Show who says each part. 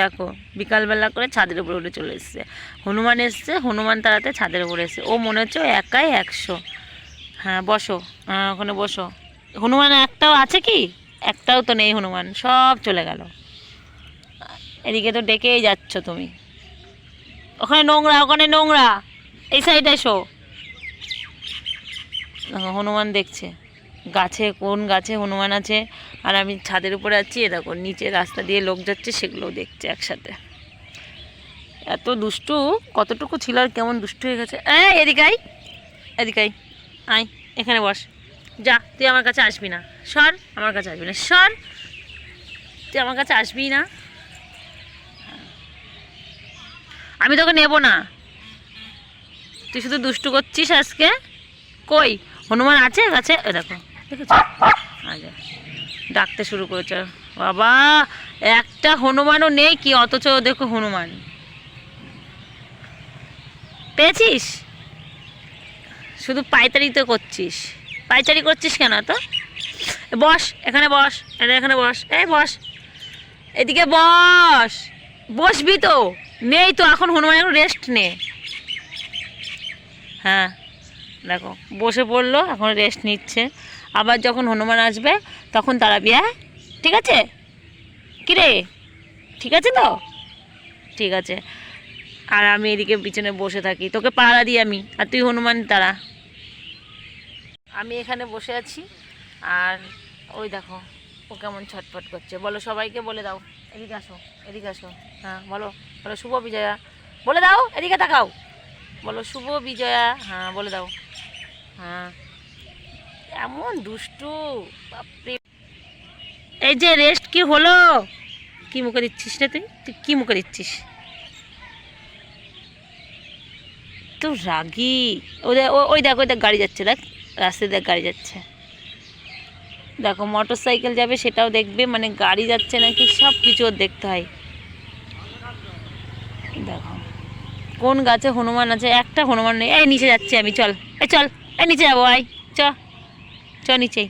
Speaker 1: দেখো, বিকালবেলা করে ছাদের উপরে উঠে চলে এসছে। হনুমান এসছে, হনুমান তাড়াতে ছাদের উপরে এসছে। ও মনে হচ্ছে একাই একশো। হ্যাঁ বসো। হ্যাঁ ওখানে বসো। হনুমান একটাও আছে কি? একটাও তো নেই হনুমান, সব চলে গেল। এদিকে তো ডেকেই যাচ্ছ তুমি। ওখানে নোংরা ওখানে নোংরা। এই সাইডে এসো। হনুমান দেখছে। গাছে, কোন গাছে হনুমান আছে? আর আমি ছাদের উপরে আছি, এ দেখো, নিচে রাস্তা দিয়ে লোক যাচ্ছে, সেগুলোও দেখছে একসাথে। এত দুষ্টু, কতটুকু ছিল আর কেমন দুষ্টু হয়ে গেছে। এই, এদিকে আই এদিকে আই আয়, এখানে বস। যা, তুই আমার কাছে আসবি না। সর, আমার কাছে আসবি না। সর, তুই আমার কাছে আসবি না। আমি তোকে নেব না। তুই শুধু দুষ্টু করছিস আজকে? কই? হনুমান আছে, এ দেখো। দেখেছ? আচ্ছা ডাকতে শুরু করেছে। বাবা, একটা হনুমানও নেই কি? অথচ দেখো হনুমান। পেয়েছিস? শুধু পাইতারি তো করছিস। পাইচারি করছিস কেন তো বস, এখানে বস এখানে বস। এই বস, এদিকে বস। বসবি তো। নেই তো, এখন হনুমান রেস্ট নে। হ্যাঁ। দেখো, বসে পড়ল, এখন রেস্ট নিচ্ছে। আবার যখন হনুমান আসবে, তখন তাড়াবি হ্যাঁ ঠিক আছে? কিরে ঠিক আছে তো? ঠিক আছে। আর আমি এদিকে পিছনে বসে থাকি, তোকে পাড়া দিই আমি, আর তুই হনুমান তারা। আমি এখানে বসে আছি, আর ওই দেখো, ও কেমন ছটফট করছে। বলো সবাইকে বলে দাও, এদিকে আসো এদিকে আসো। হ্যাঁ বলো বলো শুভ বিজয়া, বলে দাও, এদিকে তাকাও। বলো শুভ বিজয়া হ্যাঁ বলে দাও। হ্যাঁ। এমন দুষ্টু বাপরে। এই যে রেস্ট কি হলো? কি মুখে দিচ্ছিস রে তুই? তুই কি মুখে দিচ্ছিস? তো রাগি। ওদের ওই দেখ ওই দেখ গাড়ি যাচ্ছে দেখ। রাস্তায় দেখ গাড়ি যাচ্ছে। দেখো মোটর সাইকেল যাবে সেটাও দেখবে মানে গাড়ি যাচ্ছে নাকি সব কিছু দেখতে হয়। দেখো। কোন গাছে হনুমান আছে? একটা হনুমান নেই। এই নিচে যাচ্ছি আমি চল। এই চল। নিচে যাব আয়। চ। চ নিচেই